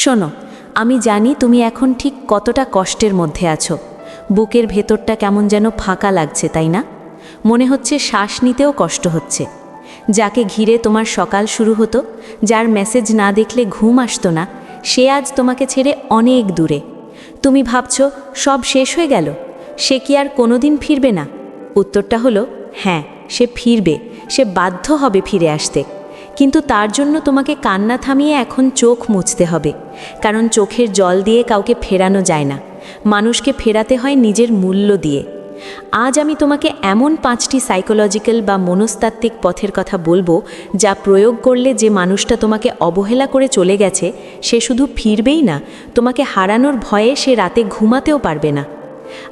শোনো, আমি জানি তুমি এখন ঠিক কতটা কষ্টের মধ্যে আছো। বুকের ভেতরটা কেমন যেন ফাঁকা লাগছে, তাই না? মনে হচ্ছে শ্বাস নিতেও কষ্ট হচ্ছে। যাকে ঘিরে তোমার সকাল শুরু হতো, যার মেসেজ না দেখলে ঘুম আসতো না, সে আজ তোমাকে ছেড়ে অনেক দূরে। তুমি ভাবছ, সব শেষ হয়ে গেল? সে কি আর কোনোদিন ফিরবে না? উত্তরটা হলো হ্যাঁ সে ফিরবে, সে বাধ্য হবে ফিরে আসতে। কিন্তু তার জন্য তোমাকে কান্না থামিয়ে এখন চোখ মুছতে হবে। কারণ চোখের জল দিয়ে কাউকে ফেরানো যায় না। মানুষকে ফেরাতে হয় নিজের মূল্য দিয়ে। আজ আমি তোমাকে এমন পাঁচটি সাইকোলজিক্যাল বা মনস্তাত্ত্বিক পথের কথা বলব, যা প্রয়োগ করলে যে মানুষটা তোমাকে অবহেলা করে চলে গেছে, সে শুধু ফিরবেই না, তোমাকে হারানোর ভয়ে সে রাতে ঘুমাতেও পারবে না।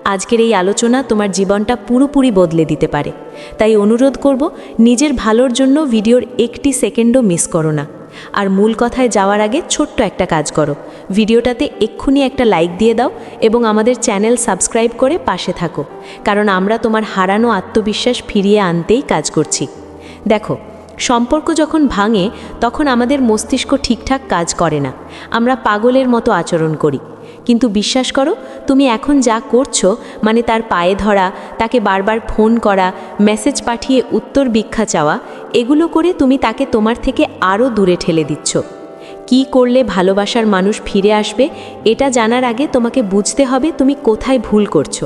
আজকের এই আলোচনা তোমার জীবনটা পুরোপুরি বদলে দিতে পারে। তাই অনুরোধ করব, নিজের ভালোর জন্য ভিডিওর একটি সেকেন্ডও মিস করো না। আর মূল কথায় যাওয়ার আগে ছোট্ট একটা কাজ করো। ভিডিওটাতে এক্ষুনি একটা লাইক দিয়ে দাও এবং আমাদের চ্যানেল সাবস্ক্রাইব করে পাশে থাকো। কারণ আমরা তোমার হারানো আত্মবিশ্বাস ফিরিয়ে আনতেই কাজ করছি। দেখো, সম্পর্ক যখন ভাঙে, তখন আমাদের মস্তিষ্ক ঠিকঠাক কাজ করে না। আমরা পাগলের মতো আচরণ করি। কিন্তু বিশ্বাস করো, তুমি এখন যা করছ মানে তার পায়ে ধরা, তাকে বারবার ফোন করা, মেসেজ পাঠিয়ে উত্তর ভিক্ষা চাওয়া, এগুলো করে তুমি তাকে তোমার থেকে আরও দূরে ঠেলে দিচ্ছ। কি করলে ভালোবাসার মানুষ ফিরে আসবে, এটা জানার আগে তোমাকে বুঝতে হবে তুমি কোথায় ভুল করছ।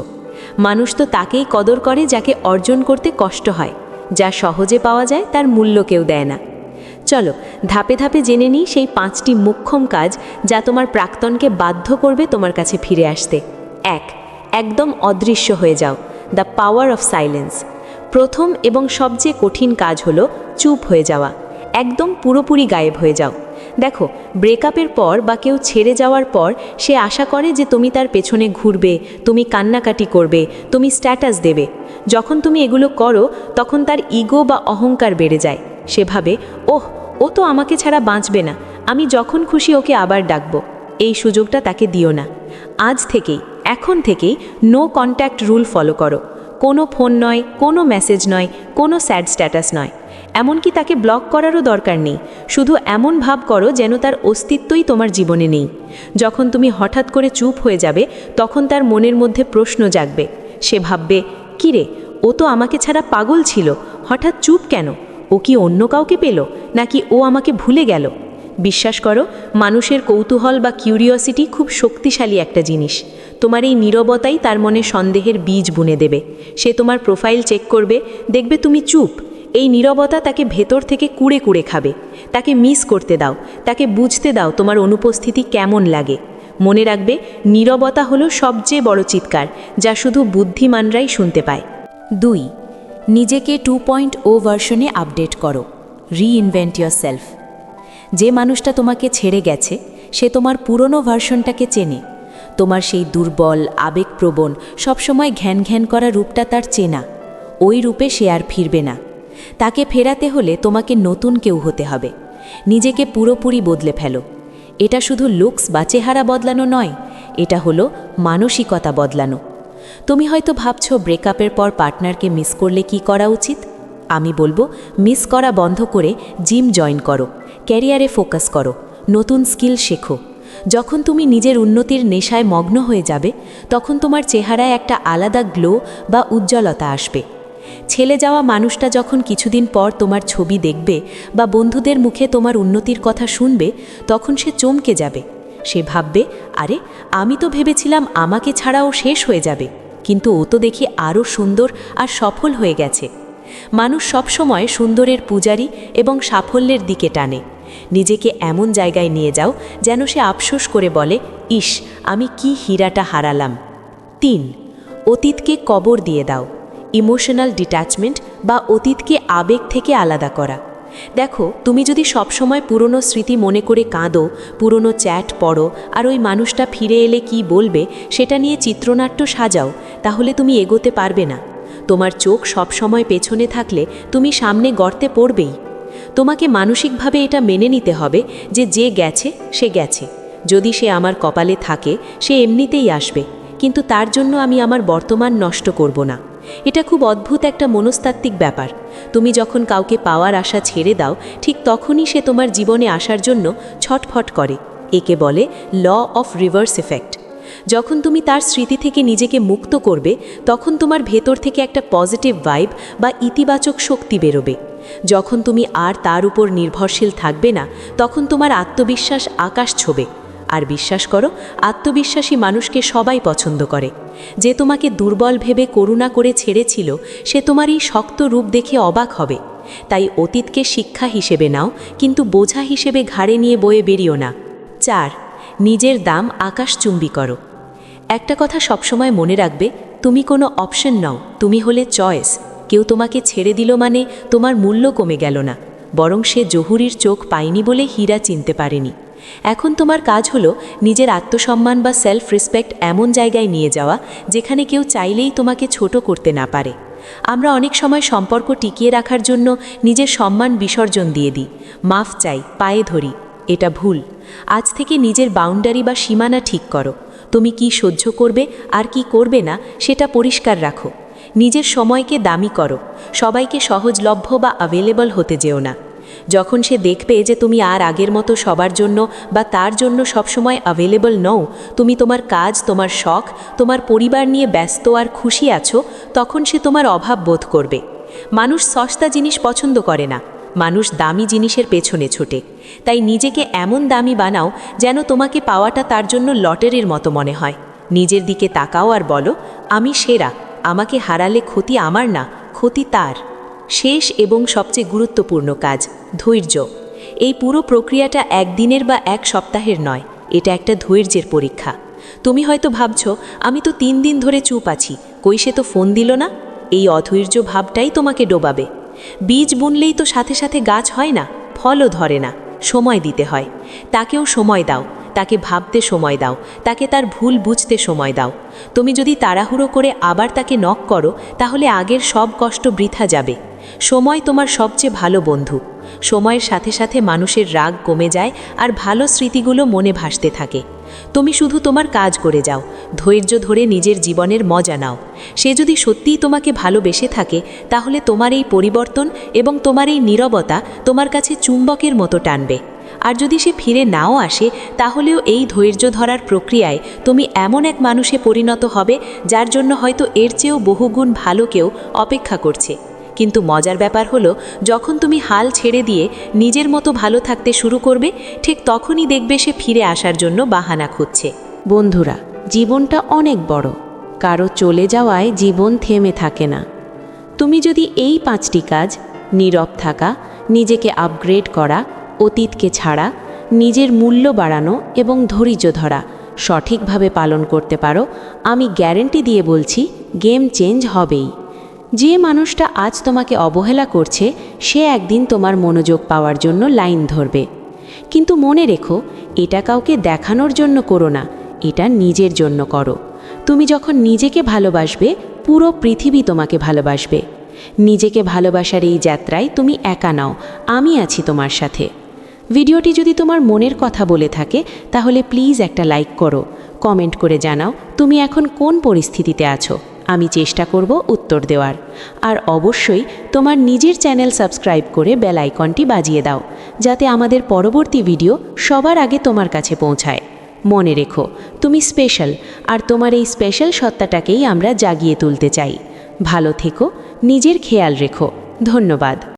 মানুষ তো তাকেই কদর করে যাকে অর্জন করতে কষ্ট হয়, যা সহজে পাওয়া যায় তার মূল্য কেউ দেয় না। চলো, ধাপে ধাপে জেনে নিই সেই পাঁচটি মুখ্যম কাজ যা তোমার প্রাক্তনকে বাধ্য করবে তোমার কাছে ফিরে আসতে। এক, একদম অদৃশ্য হয়ে যাও দ্য পাওয়ার অফ সাইলেন্স প্রথম এবং সবচেয়ে কঠিন কাজ হলো চুপ হয়ে যাওয়া, একদম পুরোপুরি গায়েব হয়ে যাও। দেখো ব্রেকআপের পর বা কেউ ছেড়ে যাওয়ার পর সে আশা করে যে তুমি তার পেছনে ঘুরবে, তুমি কান্নাকাটি করবে, তুমি স্ট্যাটাস দেবে। যখন তুমি এগুলো করো, তখন তার ইগো বা অহংকার বেড়ে যায়। সেভাবে, ওহ ও তো আমাকে ছাড়া বাঁচবে না। আমি যখন খুশি ওকে আবার ডাকবো। এই সুযোগটা তাকে দিও না। আজ থেকেই, এখন থেকেই নো কন্ট্যাক্ট রুল ফলো করো। কোনো ফোন নয়, কোনো মেসেজ নয়, কোনো স্যাড স্ট্যাটাস নয়। এমনকি তাকে ব্লক করারও দরকার নেই। শুধু এমন ভাব করো যেন তার অস্তিত্বই তোমার জীবনে নেই। যখন তুমি হঠাৎ করে চুপ হয়ে যাবে, তখন তার মনের মধ্যে প্রশ্ন জাগবে। সে ভাববে, কিরে, ও তো আমাকে ছাড়া পাগল ছিল। হঠাৎ চুপ কেন? ও কি অন্য কাউকে পেল, নাকি ও আমাকে ভুলে গেল? বিশ্বাস করো, মানুষের কৌতূহল বা কিউরিওসিটি খুব শক্তিশালী একটা জিনিস। তোমার এই নীরবতাই তার মনে সন্দেহের বীজ বুনে দেবে। সে তোমার প্রোফাইল চেক করবে, দেখবে তুমি চুপ। এই নীরবতা তাকে ভেতর থেকে কুড়ে কুড়ে খাবে। তাকে মিস করতে দাও, তাকে বুঝতে দাও তোমার অনুপস্থিতি কেমন লাগে। মনে রাখবে, নীরবতা হলো সবচেয়ে বড় চিৎকার, যা শুধু বুদ্ধিমানরাই শুনতে পায়। দুই নিজেকে টু পয়েন্ট ও ভার্সনে আপডেট করো। রিইনভেন্ট ইয়োর সেলফ যে মানুষটা তোমাকে ছেড়ে গেছে, সে তোমার পুরনো ভার্সনটাকে চেনে। তোমার সেই দুর্বল, আবেগপ্রবণ, সবসময় ঘ্যান ঘ্যান করা রূপটা তার চেনা। ওই রূপে সে আর ফিরবে না। তাকে ফেরাতে হলে তোমাকে নতুন কেউ হতে হবে। নিজেকে পুরোপুরি বদলে ফেলো। এটা শুধু লুকস বা চেহারা বদলানো নয়, এটা হলো মানসিকতা বদলানো। তুমি হয়তো ভাবছ ব্রেকআপের পর পার্টনারকে মিস করলে কি করা উচিত? আমি বলব, মিস করা বন্ধ করে জিম জয়েন করো, ক্যারিয়ারে ফোকাস করো, নতুন স্কিল শেখো। যখন তুমি নিজের উন্নতির নেশায় মগ্ন হয়ে যাবে, তখন তোমার চেহারায় একটা আলাদা গ্লো বা উজ্জ্বলতা আসবে। ছেলে যাওয়া মানুষটা যখন কিছুদিন পর তোমার ছবি দেখবে বা বন্ধুদের মুখে তোমার উন্নতির কথা শুনবে, তখন সে চমকে যাবে। সে ভাববে, আরে, আমি তো ভেবেছিলাম আমাকে ছাড়াও শেষ হয়ে যাবে, কিন্তু ও তো দেখি আরও সুন্দর আর সফল হয়ে গেছে। মানুষ সবসময় সুন্দরের পূজারি এবং সাফল্যের দিকে টানে। নিজেকে এমন জায়গায় নিয়ে যাও যেন সে আফসোস করে বলে, ইস, আমি কি হীরাটা হারালাম। তিন, অতীতকে কবর দিয়ে দাও। ইমোশনাল ডিট্যাচমেন্ট বা অতীতকে আবেগ থেকে আলাদা করা। দেখো, তুমি যদি সবসময় পুরনো স্মৃতি মনে করে কাঁদো, পুরনো চ্যাট পড়ো, আর ওই মানুষটা ফিরে এলে কি বলবে, সেটা নিয়ে চিত্রনাট্য সাজাও, তাহলে তুমি এগোতে পারবে না। তোমার চোখ সবসময় পেছনে থাকলে তুমি সামনে গর্তে পড়বেই। তোমাকে মানসিকভাবে এটা মেনে নিতে হবে যে যে গেছে, সে গেছে। যদি সে আমার কপালে থাকে, সে এমনিতেই আসবে, কিন্তু তার জন্য আমি আমার বর্তমান নষ্ট করব না। এটা খুব অদ্ভুত একটা মনস্তাত্ত্বিক ব্যাপার। তুমি যখন কাউকে পাওয়ার আশা ছেড়ে দাও, ঠিক তখনই সে তোমার জীবনে আসার জন্য ছটফট করে। একে বলে ল অফ রিভার্স এফেক্ট। যখন তুমি তার স্মৃতি থেকে নিজেকে মুক্ত করবে, তখন তোমার ভেতর থেকে একটা পজিটিভ ভাইব বা ইতিবাচক শক্তি বেরোবে। যখন তুমি আর তার উপর নির্ভরশীল থাকবে না, তখন তোমার আত্মবিশ্বাস আকাশ ছোবে। আর বিশ্বাস করো, আত্মবিশ্বাসী মানুষকে সবাই পছন্দ করে। যে তোমাকে দুর্বল ভেবে করুণা করে ছেড়েছিল, সে তোমার এই শক্ত রূপ দেখে অবাক হবে। তাই অতীতকে শিক্ষা হিসেবে নাও, কিন্তু বোঝা হিসেবে ঘাড়ে নিয়ে বয়ে বেরিও না। চার, নিজের দাম আকাশচুম্বী করো। একটা কথা সবসময় মনে রাখবে, তুমি কোনো অপশন নাও, তুমি হলে চয়েস। কেউ তোমাকে ছেড়ে দিল মানে তোমার মূল্য কমে গেল না, বরং সে জহুরির চোখ পায়নি বলে হীরা চিনতে পারেনি। এখন তোমার কাজ হলো নিজের আত্মসম্মান বা সেলফ রেসপেক্ট এমন জায়গায় নিয়ে যাওয়া, যেখানে কেউ চাইলেই তোমাকে ছোট করতে না পারে। আমরা অনেক সময় সম্পর্ক টিকিয়ে রাখার জন্য নিজের সম্মান বিসর্জন দিয়ে দিই। মাফ চাই, পায়ে ধরি, এটা ভুল। আজ থেকে নিজের বাউন্ডারি বা সীমানা ঠিক করো। তুমি কি সহ্য করবে আর কি করবে না, সেটা পরিষ্কার রাখো। নিজের সময়কে দামি করো। সবাইকে সহজলভ্য বা অ্যাভেলেবল হতে যেও না। যখন সে দেখবে যে তুমি আর আগের মতো সবার জন্য বা তার জন্য সবসময় অ্যাভেলেবল নও, তুমি তোমার কাজ, তোমার শখ, তোমার পরিবার নিয়ে ব্যস্ত আর খুশি আছো, তখন সে তোমার অভাব বোধ করবে। মানুষ সস্তা জিনিস পছন্দ করে না। মানুষ দামি জিনিসের পেছনে ছোটে। তাই নিজেকে এমন দামি বানাও যেন তোমাকে পাওয়াটা তার জন্য লটারির মতো মনে হয়। নিজের দিকে তাকাও আর বলো, আমি সেরা। আমাকে হারালে ক্ষতি আমার না, ক্ষতি তার। শেষ এবং সবচেয়ে গুরুত্বপূর্ণ কাজ, ধৈর্য। এই পুরো প্রক্রিয়াটা একদিনের বা এক সপ্তাহের নয়, এটা একটা ধৈর্যের পরীক্ষা। তুমি হয়তো ভাবছ, আমি তো তিন দিন ধরে চুপ আছি, কই সে তো ফোন দিল না? এই অধৈর্য ভাবটাই তোমাকে ডোবাবে। বীজ বুনলেই তো সাথে সাথে গাছ হয় না, ফলও ধরে না, সময় দিতে হয়। তাকেও সময় দাও, তাকে ভাবতে সময় দাও, তাকে তার ভুল বুঝতে সময় দাও। তুমি যদি তাড়াহুড়ো করে আবার তাকে নক করো, তাহলে আগের সব কষ্ট বৃথা যাবে। সময় তোমার সবচেয়ে ভালো বন্ধু। সময়ের সাথে সাথে মানুষের রাগ কমে যায় আর ভালো স্মৃতিগুলো মনে ভাসতে থাকে। তুমি শুধু তোমার কাজ করে যাও, ধৈর্য ধরে নিজের জীবনের মজা নাও। সে যদি সত্যিই তোমাকে ভালোবেসে থাকে, তাহলে তোমার এই পরিবর্তন এবং তোমার এই নীরবতা তোমার কাছে চুম্বকের মতো টানবে। আর যদি সে ফিরে নাও আসে, তাহলেও এই ধৈর্য ধরার প্রক্রিয়ায় তুমি এমন এক মানুষে পরিণত হবে, যার জন্য হয়তো এর চেয়েও বহুগুণ ভালো কেউ অপেক্ষা করছে। কিন্তু মজার ব্যাপার হলো, যখন তুমি হাল ছেড়ে দিয়ে নিজের মতো ভালো থাকতে শুরু করবে, ঠিক তখনই দেখবে সে ফিরে আসার জন্য বাহানা খুঁজছে। বন্ধুরা, জীবনটা অনেক বড়। কারও চলে যাওয়ায় জীবন থেমে থাকে না। তুমি যদি এই পাঁচটি কাজ, নীরব থাকা, নিজেকে আপগ্রেড করা, অতীতকে ছাড়া, নিজের মূল্য বাড়ানো এবং ধৈর্য ধরা সঠিকভাবে পালন করতে পারো, আমি গ্যারেন্টি দিয়ে বলছি গেম চেঞ্জ হবেই। যে মানুষটা আজ তোমাকে অবহেলা করছে, সে একদিন তোমার মনোযোগ পাওয়ার জন্য লাইন ধরবে। কিন্তু মনে রেখো, এটা কাউকে দেখানোর জন্য করো না, এটা নিজের জন্য করো। তুমি যখন নিজেকে ভালোবাসবে, পুরো পৃথিবী তোমাকে ভালোবাসবে। নিজেকে ভালোবাসার এই যাত্রায় তুমি একা নাও, আমি আছি তোমার সাথে। ভিডিওটি যদি তোমার মনের কথা বলে থাকে, তাহলে প্লিজ একটা লাইক করো। কমেন্ট করে জানাও, তুমি এখন কোন পরিস্থিতিতে আছো? আমি চেষ্টা করব উত্তর দেওয়ার। আর অবশ্যই তোমার নিজের চ্যানেল সাবস্ক্রাইব করে বেল আইকনটি বাজিয়ে দাও, যাতে আমাদের পরবর্তী ভিডিও সবার আগে তোমার কাছে পৌঁছায়। মনে রেখো, তুমি স্পেশাল, আর তোমার এই স্পেশাল সত্তাটাকেই আমরা জাগিয়ে তুলতে চাই। ভালো থেকো, নিজের খেয়াল রেখো। ধন্যবাদ।